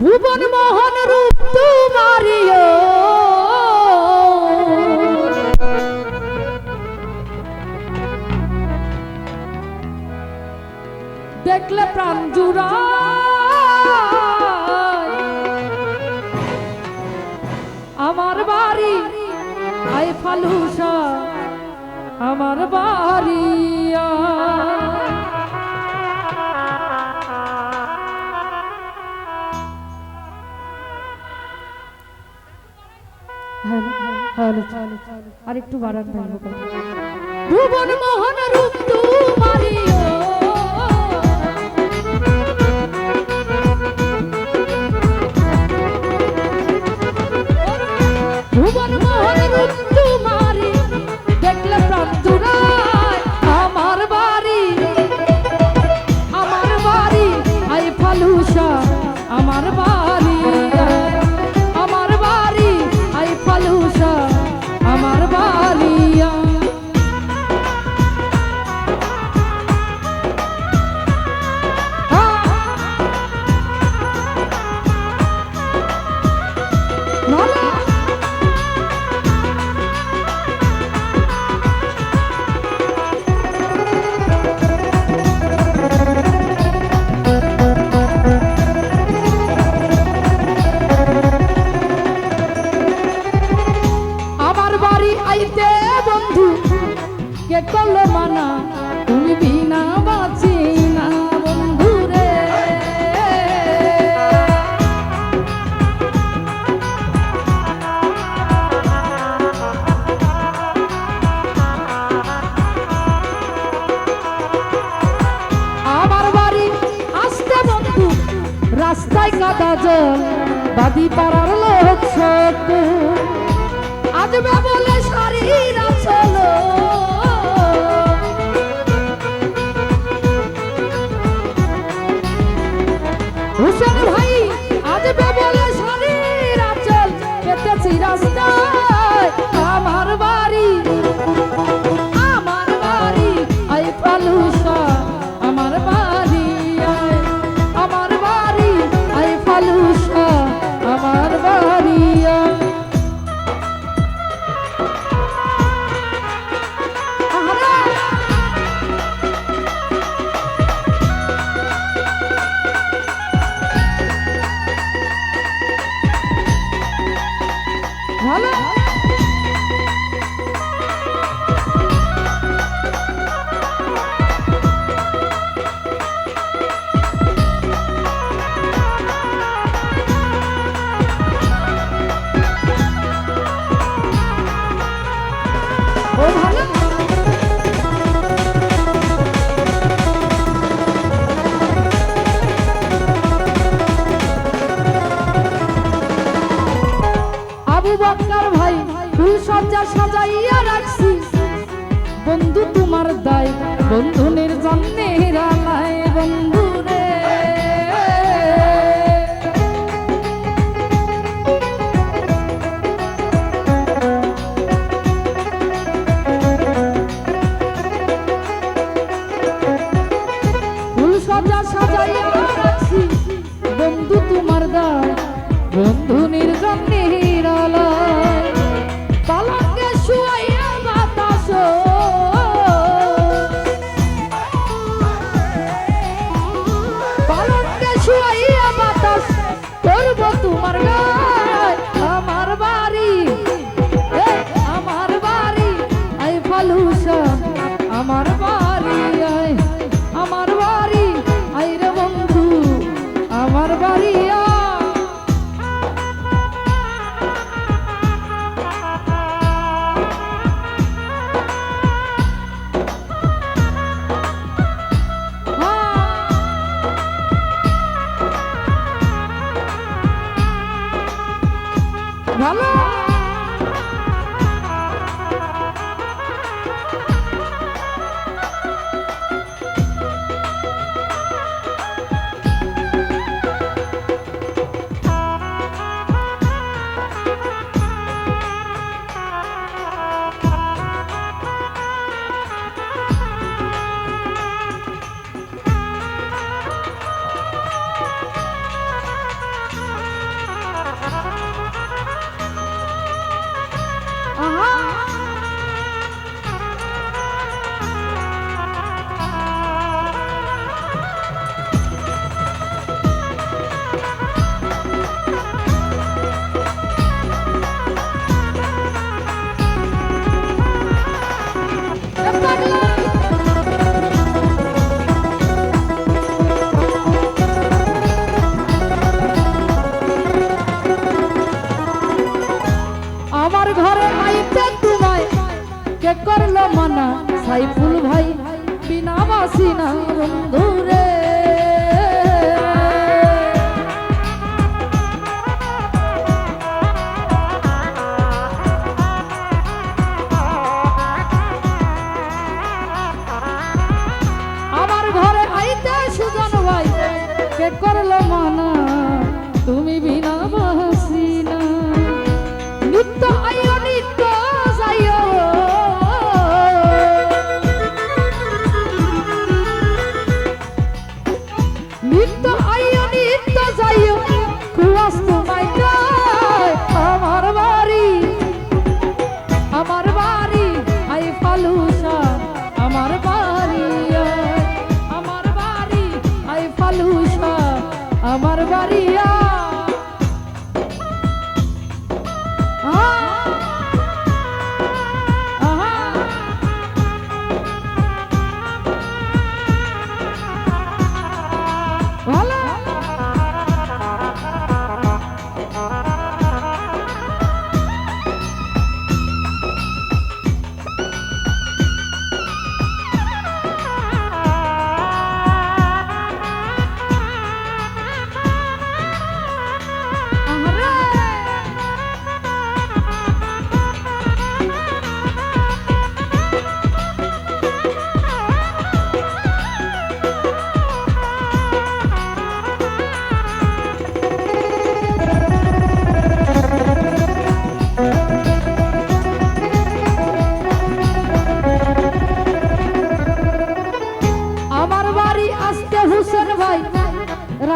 ভুবন মোহন রূপ তুমারিও। দেখলে প্রাণ জুড়া আমার বাড়ি আই ফালুসা আমার বা আরেকটু বাড়ান ভুবন মোহন রূপ তোমারি ভুবন যে করল মানা তুমি বিনা বাঁচি না বন্ধু রে। আমার বাড়ি আসতে বন্ধু, রাস্তায় কাদা জল, বাদি পাড়ার লোক সত্য আজ বলে শাড়ির চলো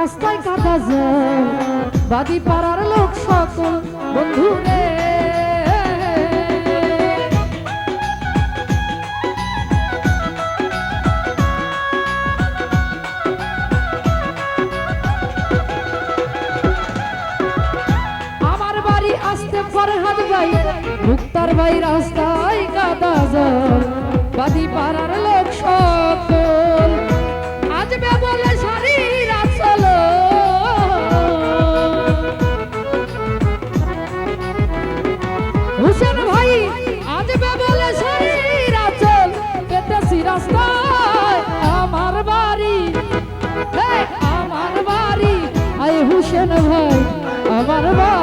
রাস্তায় কাটা যায়, বাদি পাড়ার লোক সকল বন্ধু রে বাড়ি আসতে ভাই মুক্তার ভাই রাস্তায় কাদা যায়, বাদি পাড়ার লোক সব আমার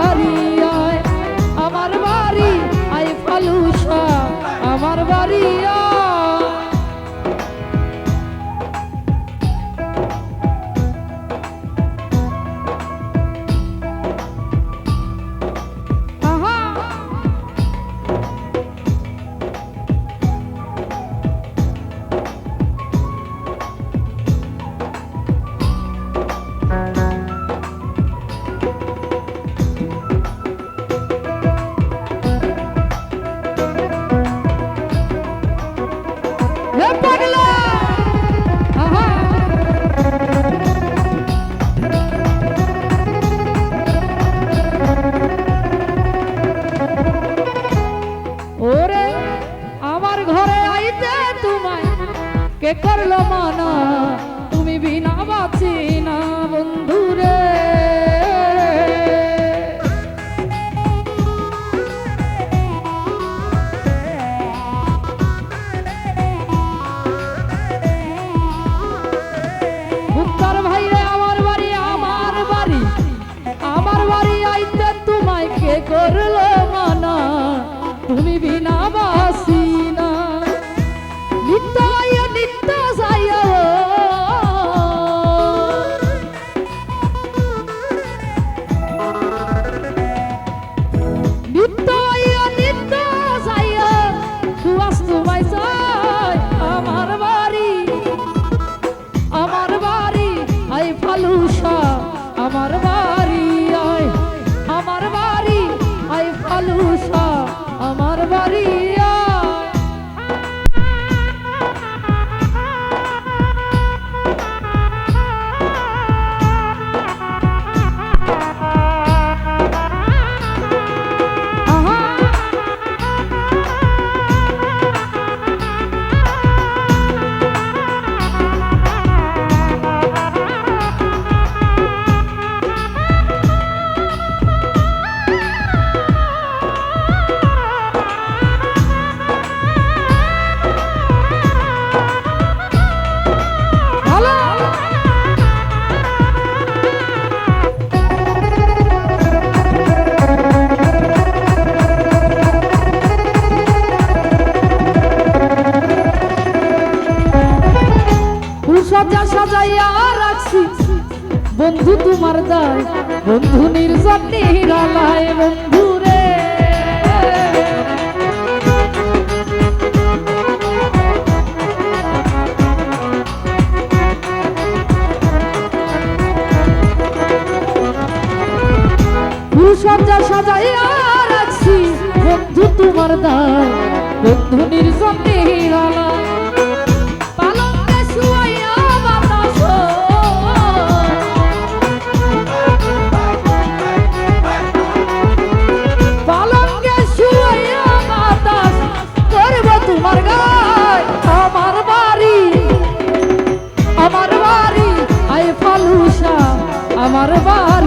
divina লজা সাজাইয়া রাখছি। বন্ধু তোমার দায়, বন্ধু নির্জন নিরালায় বন্ধু সাজাইয়া রাখছি, বন্ধু তোমার দায়, বন্ধু নির্জন নিরালায় আমার বা